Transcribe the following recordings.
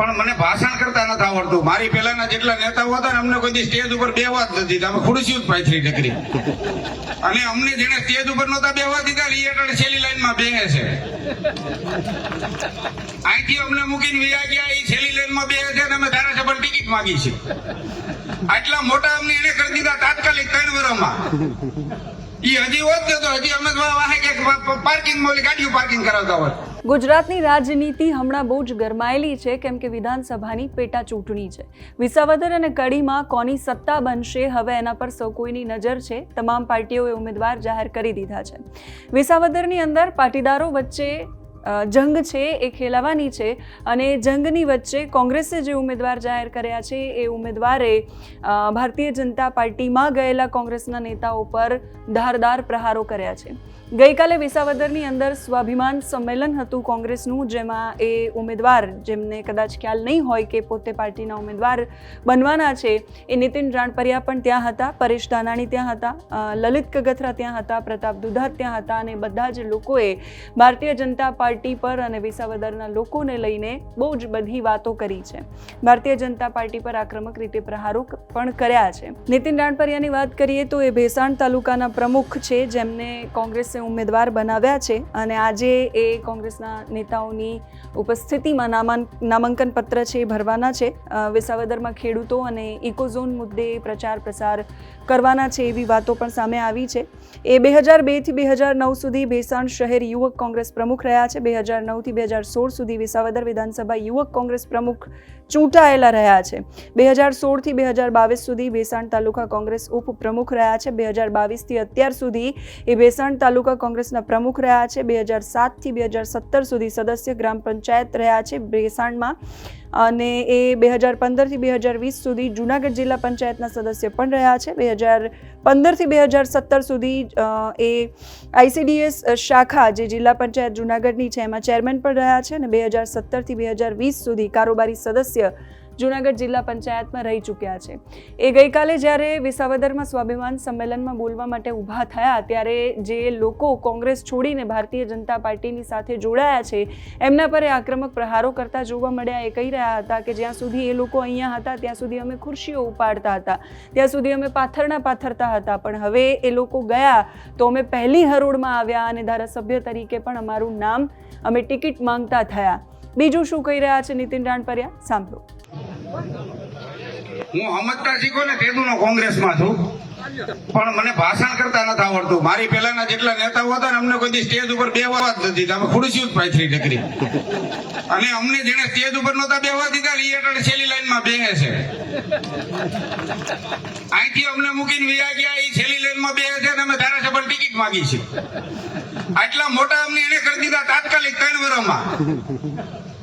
પણ મને ભાષણ કરતા નથી આવડતું. મારી પહેલાના જેટલા નેતાઓ હતા અમને કોઈ સ્ટેજ ઉપર બેવા જ નથી. અમે ખુરશી જ પાથરી ટકરી અને અમને જેને સ્ટેજ ઉપર નહોતા બેવા દીધા એ અટાણે છેલ્લી લાઈનમાં બેહે છે. અહીંથી અમને મૂકીને વિયા ગયા એ છેલ્લી લાઈનમાં બેહે છે અને અમે ધારાસભા ટિકિટ માંગી છે. આટલા મોટા અમને એને કરી દીધા તાત્કાલિક ત્રણ વર્ષમાં એ હજી હોત ને તો હજી અમે વાહે કે પાર્કિંગમાં ઓલી ગાડીઓ પાર્કિંગ કરાવતા હોત. ગુજરાતની રાજનીતિ હમણાં બહુ જ ગરમાયેલી છે, કેમ કે વિધાનસભાની પેટા ચૂંટણી છે. વિસાવદર અને કડીમાં કોની સત્તા બનશે, હવે એના પર સૌ કોઈની નજર છે. તમામ પાર્ટીઓએ ઉમેદવાર જાહેર કરી દીધા છે. વિસાવદરની અંદર પાટીદારો વચ્ચે જંગ છે, એ ખેલાવાની છે અને જંગની વચ્ચે કોંગ્રેસે જે ઉમેદવાર જાહેર કર્યા છે, એ ઉમેદવારે ભારતીય જનતા પાર્ટીમાં ગયેલા કોંગ્રેસના નેતાઓ પર ધારદાર પ્રહારો કર્યા છે. ગઈકાલે વિસાવદરની અંદર સ્વાભિમાન સંમેલન હતું કોંગ્રેસનું, જેમાં એ ઉમેદવાર, જેમને કદાચ ખ્યાલ નહીં હોય કે પોતે પાર્ટીના ઉમેદવાર બનવાના છે, એ નીતિન રાણપરિયા પણ ત્યાં હતા, પરેશ ધાનાણી ત્યાં હતા લલિત કગથરા ત્યાં હતા, પ્રતાપ દુધા ત્યાં હતા અને બધા જ લોકોએ ભારતીય જનતા પાર્ટી પર અને વિસાવદરના લોકોને લઈને બહુ જ બધી વાતો કરી છે. ભારતીય જનતા પાર્ટી પર આક્રમક રીતે પ્રહારો પણ કર્યા છે. નીતિન રાણપરિયાની વાત કરીએ તો એ ભેસાણ તાલુકાના પ્રમુખ છે, જેમને કોંગ્રેસે ઉમેદવાર બનાવ્યા છે અને આજે એ કોંગ્રેસના નેતાઓની ઉપસ્થિતિમાં નામાંકન પત્ર છે એ ભરવાના છે. વિસાવદરમાં ખેડૂતો અને ઇકોઝોન મુદ્દે પ્રચાર પ્રસાર કરવાના છે એવી વાતો પણ સામે આવી છે. એ બે હજાર બેથી બે હજાર નવ સુધી ભેસાણ શહેર યુવક કોંગ્રેસ પ્રમુખ રહ્યા છે. બે હજાર નવથી બે હજાર સોળ સુધી વિસાવદર વિધાનસભા યુવક કોંગ્રેસ પ્રમુખ ચૂંટાયેલા રહ્યા છે. બે હજાર સોળથી બે હજાર બાવીસ સુધી ભેસાણ તાલુકા કોંગ્રેસ ઉપપ્રમુખ રહ્યા છે. બે હજાર બાવીસથી અત્યાર સુધી એ ભેસાણ તાલુકા કોંગ્રેસના પ્રમુખ રહ્યા છે. બે હજાર સાતથી બે હજાર સત્તર સુધી સદસ્ય ગ્રામ પંચાયત રહ્યા છે બેસાણમાં અને એ બે હજાર પંદરથી બે હજાર વીસ સુધી જૂનાગઢ જિલ્લા પંચાયતના સદસ્ય પણ રહ્યા છે. બે હજાર પંદરથી બે હજાર સત્તર સુધી એ આઈસીડીએસ શાખા જે જિલ્લા પંચાયત જૂનાગઢની છે, એમાં ચેરમેન પણ રહ્યા છે. અને બે હજાર સત્તરથી બે હજાર વીસ સુધી કારોબારી સદસ્ય જૂનાગઢ જિલ્લા પંચાયતમાં રહી ચૂક્યા છે. એ ગઈકાલે જ્યારે વિસાવદરમાં સ્વાભિમાન સંમેલનમાં બોલવા માટે ઊભા થયા, ત્યારે જે લોકો કોંગ્રેસ છોડીને ભારતીય જનતા પાર્ટીની સાથે જોડાયા છે, એમના પર એ આક્રમક પ્રહારો કરતા જોવા મળ્યા. એ કહી રહ્યા હતા કે જ્યાં સુધી એ લોકો અહીંયા હતા, ત્યાં સુધી અમે ખુરશીઓ ઉપાડતા હતા. ત્યાં સુધી અમે પાથરણા પાથરતા હતા. પણ હવે એ લોકો ગયા તો અમે પહેલી હરોળમાં આવ્યા અને ધારાસભ્ય તરીકે પણ અમારું નામ અમે ટિકિટ માંગતા થયા. બીજું શું કહી રહ્યા છે નીતિન રાણપરિયા? સાંભળો. હું સમજતા શીખો ને તેદુનો કોંગ્રેસમાં છું. પણ મને ભાષણ કરતા નથી આવડતું. મારી પહેલાના જેટલા નેતાઓ હતા ને અમને કોઈ સ્ટેજ ઉપર બેવા જ નથી અમે ખુરશીઓ જ પાથરી નકરી અને અમને જેને સ્ટેજ ઉપર નહોતા બેવા દીધા એ હેઠળ છેલ્લી લાઈનમાં બેહે છે. અહીંથી અમને મૂકીને વિયા ગયા એ છેલ્લી લાઈનમાં બેહે છે અને અમે ધારાસભા ટિકિટ માંગી છે. આટલા મોટા અમને એને કરી દીધા તાત્કાલિક ત્રણ વર્ષમાં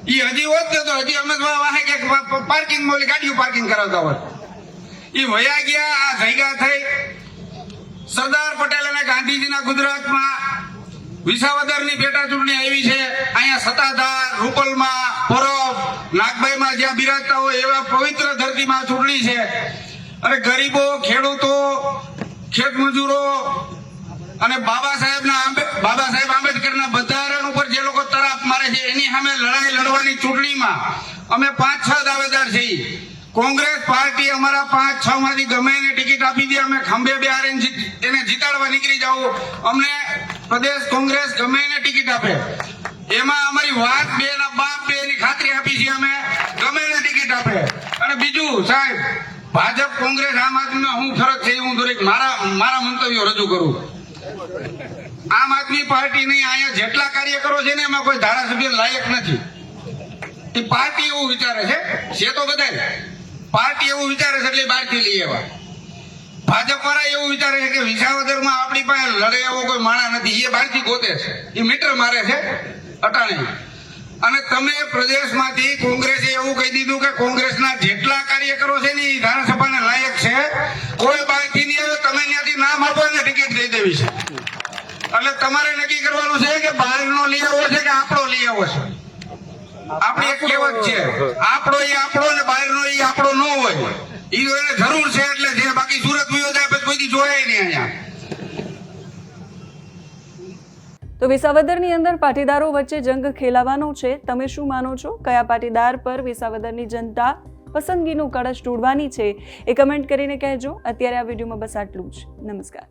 ઈ હજી હોત ને તો હજી અમે કે પાર્કિંગમાં ઓલી ગાડીઓ પાર્કિંગ કરાવતા હોત. એ વયા ગયા, આ ભેગા થઈ. સરદાર પટેલ અને ગાંધીજીના ગુજરાતમાં વિસાવદરની પેટા ચૂંટણી આવી છે. અહીંયા સત્તાધાર, રૂપલમાં, પરબ, નાગભાઈમાં જ્યાં બિરાજતા હોય એવા પવિત્ર ધરતીમાં ચૂંટણી છે. અને ગરીબો, ખેડૂતો, ખેતમજૂરો અને બાબા સાહેબના આંબે- બાબા સાહેબ આંબેડકરના બંધારણ ઉપર જે લોકો તરાપ મારે છે એની સામે લડાઈ લડવાની ચૂંટણીમાં અમે પાંચ, છ દાવેદાર છીએ. કોંગ્રેસ પાર્ટી અમારા પાંચ, છ માંથી ગમે એને ટિકિટ આપી દે, અમે ખંભે બેહારે એને જીતાડવા નીકળી જાવ અમને પ્રદેશ કોંગ્રેસ ગમે એને ટિકિટ આપે. એમાં અમારી વાત બે ના બાપ બે ની ખાતરી આપી છે અમે. ગમે એને ટિકિટ આપે. અને બીજું, સાહેબ, ભાજપ, કોંગ્રેસ, આમ આદમી હું ફરક છે, હું દરેક મારા મારા મંતવ્યો રજૂ કરું. આમ આદમી પાર્ટી નહીં, અહીંયા જેટલા કાર્યકરો છે ને, એમાં કોઈ ધારાસભ્ય લાયક નથી. એ પાર્ટી એવું વિચારે છે? છે તો બધાય. પાર્ટી એવું વિચારે છે એટલે બહારથી લઈ આવ્યા. ભાજપ વાળા એવું વિચારે છે કે વિસાવદરમાં આપણી પાસે લડે એવો કોઈ માણા નથી. એ બહારથી ગોતે છે. એ મીટર મારે છે અટાણી. અને તમે પ્રદેશમાંથી કોંગ્રેસે એવું કહી દીધું કે કોંગ્રેસના જેટલા કાર્યકરો છે ને એ ધારાસભાને લાયક છે, કોઈ બહારથી નહીં આવે તમે ત્યાંથી નામ આપો ને ટિકિટ દઈ દેવી છે. એટલે તમારે નક્કી કરવાનું છે કે બહારનો લઈ આવવો છે કે આપણો લઈ આવવો છે? આપણી એક કહેવત છે. આપણો એ આપણો ને બહારનો એ આપણો ન હોય. એ એને જરૂર છે એટલે જે બાકી સુરત વિયો જાય, પછી કોઈ દી નહીં અહીંયા. તો વિસાવદરની અંદર પાટીદારો વચ્ચે જંગ ખેલાવાનો છે. તમે શું માનો છો? કયા પાટીદાર પર વિસાવદરની જનતા પસંદગીનું કળશ ઢૂંઢવાની છે? એ કમેન્ટ કરીને કહેજો. અત્યારે આ વિડીયોમાં બસ આટલું જ. નમસ્કાર.